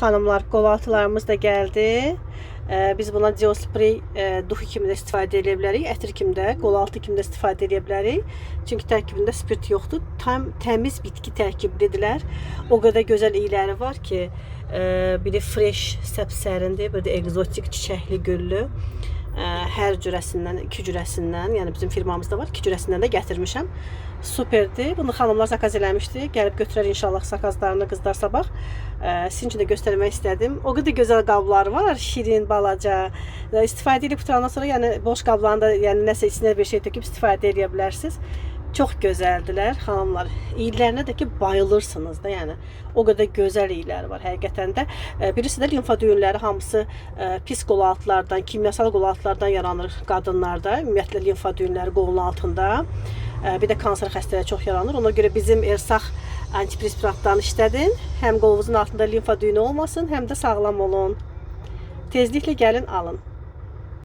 Xanımlar, qolaltılarımız da gəldi. Ee, biz buna Geospray e, duxu kimi də istifadə edə bilərik, ətir kimi də, qolaltı kimi də istifadə edə bilərik. Çünki tərkibində spirt yoxdur. Tam təmiz bitki tərkiblidirlər. O qədər gözəl iyləri var ki, e, biri fresh, səpsərindir, bir də egzotik çiçəkli güllü. Ə, hər cürəsindən, iki cürəsindən, yəni bizim firmamızda var, iki cürəsindən də gətirmişəm. Superdir. Bunu xanımlar zakaz eləmişdi. Gəlib götürər inşallah zakazlarını qızlar sabah. Ə, sizin üçün də göstərmək istədim. O qədər gözəl qablar var, şirin, balaca. İstifadə edib qutarandan sonra yəni boş qablarında yəni nəsə içinə bir şey töküb istifadə edə bilərsiniz. Çox gözəldilər xanımlar. İylərinə də ki bayılırsınız da, yəni. O qədər gözəl iyləri var həqiqətən də. E, Birisi də limfa düyünləri hamısı e, pis qolaltılardan, kimyasal qolaltılardan yaranır qadınlarda. Ümumiyyətlə limfa düyünləri qolun altında. E, Bir də kanser xəstələri çox yaranır. Ona görə bizim Ersaq antiperspirantdan işlədin. Həm qolunuzun altında limfa düyünü olmasın, həm də sağlam olun. Tezliklə gəlin alın.